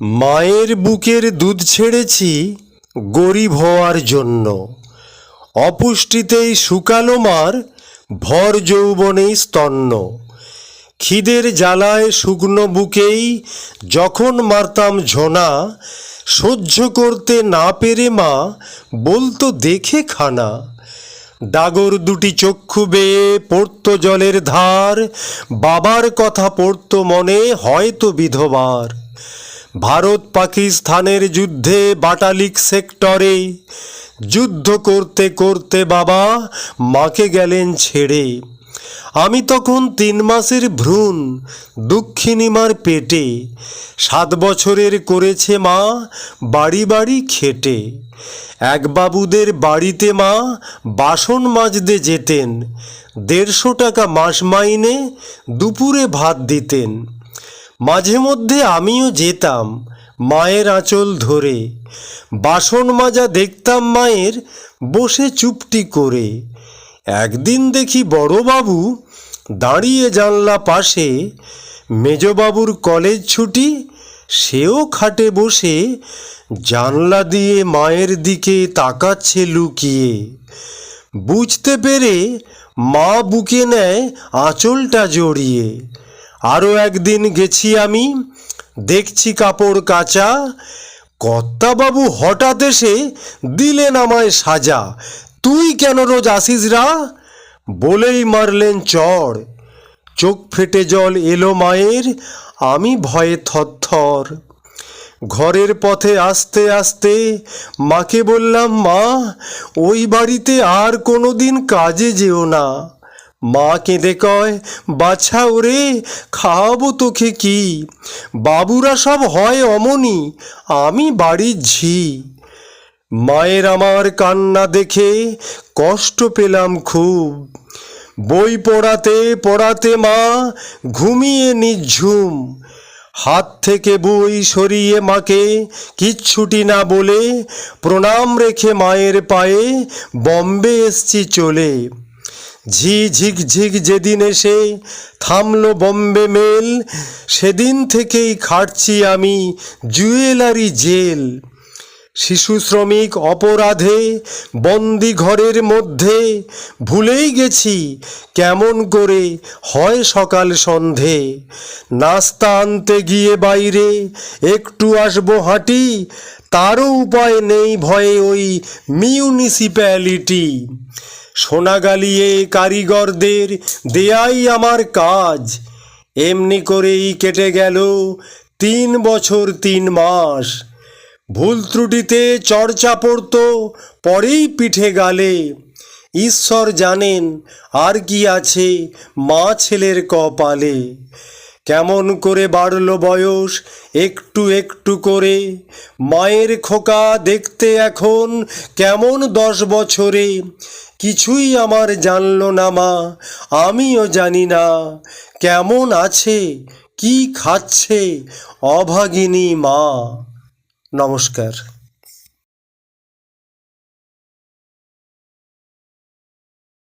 মায়ের বুকের দুধ ছেড়েছি গরিব হওয়ার জন্য। অপুষ্টিতেই শুকালো মার, ভর যৌবনেই স্তন্য খিদের জ্বালায় শুকনো বুকেই যখন মারতাম ঝোনা, সহ্য করতে না পেরে মা বলতো, দেখে খানা। ডাগর দুটি চক্ষু বেয়ে পড়তো জলের ধার, বাবার কথা পড়তো মনে, হয়তো বিধবার। ভারত পাকিস্তানের যুদ্ধে বাটালিক সেক্টরে যুদ্ধ করতে করতে বাবা মাকে গেলেন ছেড়ে। আমি তখন তিন মাসের ভ্রূণ দুঃখিনীমার পেটে, সাত বছরের করেছে মা বাড়ি বাড়ি খেটে। এক বাবুদের বাড়িতে মা বাসন মাজতে যেতেন, দেড়শো টাকা মাস মাইনে দুপুরে ভাত দিতেন। মাঝে মধ্যে আমিও যেতাম মায়ের আঁচল ধরে। বাসন মাজা দেখতাম মায়ের বসে চুপটি করে। একদিন দেখি বড়বাবু দাঁড়িয়ে জানলা পাশে। মেজবাবুর কলেজ ছুটি, সেও খাটে বসে। জানলা দিয়ে মায়ের দিকে তাকাচ্ছে লুকিয়ে। বুঝতে পেরে মা বুকে নেয় আঁচলটা জড়িয়ে। আরও একদিন গেছি আমি, দেখছি কাপড় কাচা। কর্তাবাবু হঠাৎ এসে দিলেন আমায় সাজা। তুই কেন রোজ আসিস রা? বলেই মারলেন চড় চোখ ফেটে জল এলো মায়ের, আমি ভয়ে থরথর। ঘরের পথে আসতে আসতে মাকে বললাম, মা, ওই বাড়িতে আর কোনো দিন কাজে যেও না। মা কেঁদে কয় বাছা ওরে খাওয়াবো তোকে কি? বাবুরা সব হয় অমনি, আমি বাড়ির ঝি। মায়ের আমার কান্না দেখে কষ্ট পেলাম খুব। বই পড়াতে পড়াতে মা ঘুমিয়ে নিঝুম। হাত থেকে বই সরিয়ে মাকে কিচ্ছুটি না বলে প্রণাম রেখে মায়ের পায়ে বম্বে এসছি চলে। ঝি ঝিক ঝিক যেদিন এসে থামলো বম্বে মেল সেদিন থেকেই খাটছি আমি জুয়েলারি জেল। শিশু শ্রমিক অপরাধে, বন্দি ঘরের মধ্যে, ভুলেই গেছি কেমন করে হয় সকাল সন্ধে। নাস্তা আনতে গিয়ে বাইরে, একটু আসব হাঁটি, তারও উপায় নেই ভয়ে ওই মিউনিসিপ্যালিটি। সোনাগালিয়ে কারিগরদের দেয়াই আমার কাজ। এমনি করেই কেটে গেল তিন বছর তিন মাস। ভুল ত্রুটিতে চর্চা পড়তো, পরেই পিঠে গালে। ঈশ্বর জানেন আর কি আছে মা ছেলের কপালে। কেমন করে বাড়ল বয়স, একটু একটু করে। মায়ের খোকা দেখতে এখন কেমন দশ বছরে। কিছুই আমার জানল না মা, আমিও জানি না। কেমন আছে, কি খাচ্ছে অভাগিনী মা। নমস্কার।